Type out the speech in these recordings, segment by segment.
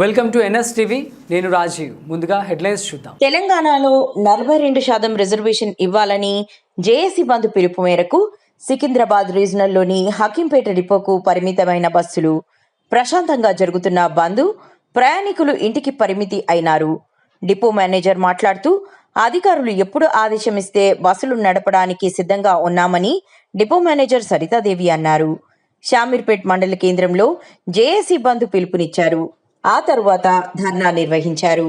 Welcome to NS TV నేను రాజీవ్. ముందుగా headlines చూద్దాం. తెలంగాణలో నలభై రెండు శాతం రిజర్వేషన్ ఇవ్వాలని జేఏసీ బంధు పిలుపు మేరకు సికింద్రాబాద్ రీజనల్లోని హకీంపేట డిపోకు పరిమితమైన బస్సులు ప్రశాంతంగా జరుగుతున్న బంద్ ప్రయాణికులు ఇంటికి పరిమితి అయినారు. డిపో మేనేజర్ మాట్లాడుతూ అధికారులు ఎప్పుడు ఆదేశమిస్తే బస్సులు నడపడానికి సిద్ధంగా ఉన్నామని డిపో మేనేజర్ సరితాదేవి అన్నారు. షామీర్పేట్ మండల కేంద్రంలో జేఏసీ బంధు పిలుపునిచ్చారు. ఆ తరువాత ధర్నా నిర్వహించారు.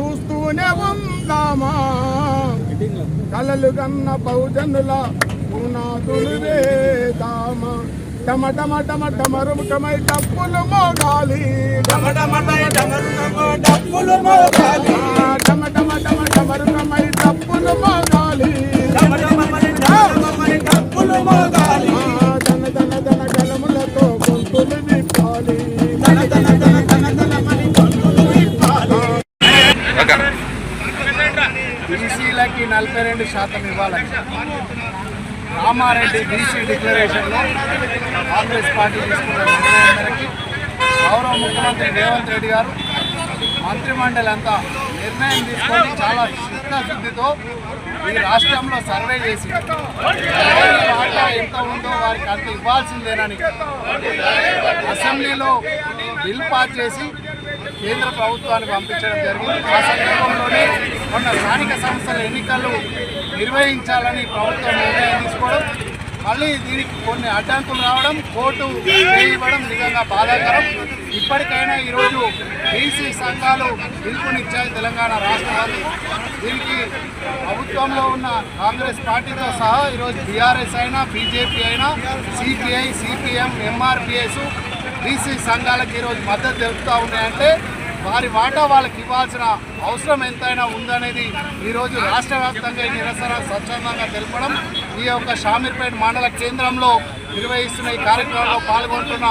చూస్తూనే ఉందామా? కలలు కన్న బహుజనుల పునాదులు వేదామా? టమ టమ టమ టమరుముఖమై డప్పులు మోగాలి. టమ టమ టమ డప్పులు మోగాలి. నలభై రెండు శాతం ఇవ్వాలని రామారెడ్డి బీసీ డిక్లరేషన్లో కాంగ్రెస్ పార్టీ తీసుకున్న నిర్ణయం గౌరవ ముఖ్యమంత్రి రేవంత్ రెడ్డి గారు మంత్రిమండలి అంతా నిర్ణయం తీసుకొని చాలా చిత్తశుద్ధితో ఈ రాష్ట్రంలో సర్వే చేసి ఎవరి వాటా ఎంత ఉందో వారికి అంత ఇవ్వాల్సిందేనని అసెంబ్లీలో బిల్ పాస్ చేసి కేంద్ర ప్రభుత్వానికి పంపించడం జరిగింది. ఆ సందర్భంలోనే మొన్న స్థానిక సంస్థల ఎన్నికలు నిర్వహించాలని ప్రభుత్వం నిర్ణయం తీసుకోవడం మళ్ళీ దీనికి కొన్ని అడ్డంకులు రావడం కోర్టు ఇవ్వడం నిజంగా బాధాకరం. ఇప్పటికైనా ఈరోజు బీసీ సంఘాలు పిలుపునిచ్చాయి తెలంగాణ రాష్ట్రాలు దీనికి ప్రభుత్వంలో ఉన్న కాంగ్రెస్ పార్టీతో సహా ఈరోజు బీఆర్ఎస్ అయినా బీజేపీ అయినా సిపిఐ సిపిఎం ఎంఆర్పిఎస్ బీసీ సంఘాలకు ఈరోజు మద్దతు తెలుపుతూ ఉన్నాయంటే వారి వాటా వాళ్ళకి ఇవ్వాల్సిన అవసరం ఎంతైనా ఉందనేది ఈరోజు రాష్ట్ర వ్యాప్తంగా ఈ నిరసన స్వచ్ఛందంగా తెలపడం. ఈ యొక్క షామీర్పేట మండల కేంద్రంలో నిర్వహిస్తున్న ఈ కార్యక్రమంలో పాల్గొంటున్న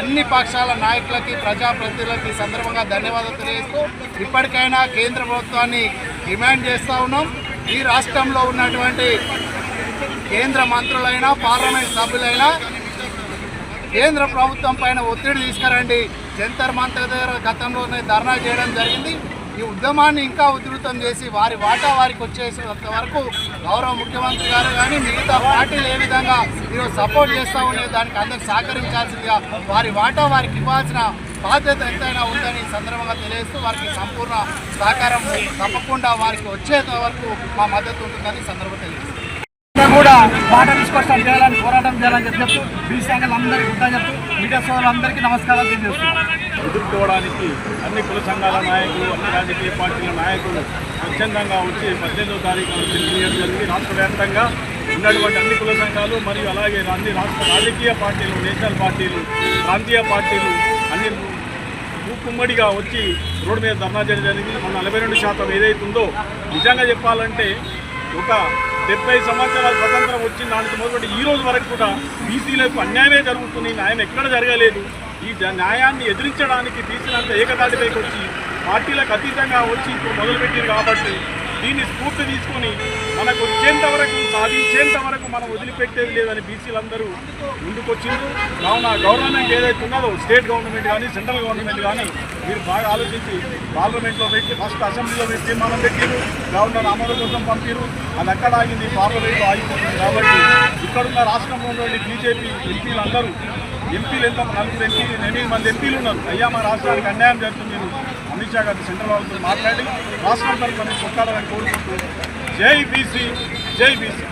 అన్ని పక్షాల నాయకులకి ప్రజాప్రతినిధులకి ఈ సందర్భంగా ధన్యవాదాలు తెలియజేస్తూ ఇప్పటికైనా కేంద్ర ప్రభుత్వాన్ని డిమాండ్ చేస్తూ ఉన్నాం. ఈ రాష్ట్రంలో ఉన్నటువంటి కేంద్ర మంత్రులైనా పార్లమెంట్ సభ్యులైనా కేంద్ర ప్రభుత్వం పైన ఒత్తిడి తీసుకురండి. జంతర్ మంతర్ దగ్గర గతంలోనే ధర్నా చేయడం జరిగింది. ఈ ఉద్యమాన్ని ఇంకా ఉధృతం చేసి వారి వాటా వారికి వచ్చేసినంత వరకు గౌరవ ముఖ్యమంత్రి గారు కానీ మిగతా పార్టీలు ఏ విధంగా ఈరోజు సపోర్ట్ చేస్తూ ఉండే దానికి అందరూ సహకరించాల్సిందిగా వారి వాటా వారికి ఇవ్వాల్సిన బాధ్యత ఎంతైనా ఉందని సందర్భంగా తెలియజేస్తూ వారికి సంపూర్ణ సహకారం తప్పకుండా వారికి వచ్చేంత వరకు మా మద్దతు ఉంటుందని సందర్భం సందర్భంగా తెలియజేస్తాం కూడా స్పష్టం చేయాలని పోరాటం చేయాలని చెప్పి చెప్తూ బీసీ సంఘాలందరికీ గుర్తా చెప్తూ మీడియా సోదరులందరికీ నమస్కారాలు తెలియజేస్తున్నాం ఎదుర్కోవడానికి అన్ని కుల సంఘాల నాయకులు అన్ని రాజకీయ పార్టీల నాయకులు స్వచ్ఛందంగా వచ్చి పద్దెనిమిదో తారీఖు జరిగి తెలియజేయడం జరిగింది రాష్ట్ర వ్యాప్తంగా ఉన్నటువంటి అన్ని కుల సంఘాలు మరియు అలాగే అన్ని రాష్ట్ర రాజకీయ పార్టీలు నేషనల్ పార్టీలు ప్రాంతీయ పార్టీలు అన్ని కుమ్మడిగా వచ్చి రోడ్డు మీద ధర్నా చేయడం జరిగింది. మన నలభై రెండు శాతం ఏదైతుందో నిజంగా చెప్పాలంటే ఒక డెబ్బై సంవత్సరాల స్వతంత్రం వచ్చిన దానికి మొదలుపెట్టి ఈ రోజు వరకు కూడా బీసీలకు అన్యాయమే జరుగుతుంది. న్యాయం ఎక్కడ జరగలేదు. ఈ న్యాయాన్ని ఎదిరించడానికి తీసినంత ఏకతాటిపైకి వచ్చి పార్టీలకు అతీతంగా వచ్చి ఇప్పుడు మొదలుపెట్టింది కాబట్టి దీన్ని స్ఫూర్తి తీసుకొని మనకు వచ్చేంత వరకు సాధించేంత వరకు మనం వదిలిపెట్టేది లేదని బీసీలందరూ ముందుకొచ్చింది కావున గవర్నమెంట్ ఏదైతే ఉన్నదో స్టేట్ గవర్నమెంట్ కానీ సెంట్రల్ గవర్నమెంట్ కానీ మీరు బాగా ఆలోచించి పార్లమెంట్లో పెట్టి ఫస్ట్ అసెంబ్లీలో పెట్టి తీర్మానం పెట్టిరు గవర్నర్ ఆమోదం కోసం పంపిరు అది అక్కడ ఆగింది పార్లమెంట్లో ఆగిపోతుంది కాబట్టి ఇక్కడున్న రాష్ట్రంలో ఉన్నటువంటి బీజేపీ ఎంపీలందరూ ఎంపీలు ఎంత నలుగురు ఎంపీలు ఎనిమిది మంది ఎంపీలు ఉన్నారు. అయ్యా మా రాష్ట్రానికి అన్యాయం జరుగుతుంది. అమిత్ షా గారి సెంట్రల్ వాళ్ళతో మాట్లాడి రాష్ట్రం తరఫున కొట్టాలని కోరుకుంటూ జై బీసీ జై బీసీ.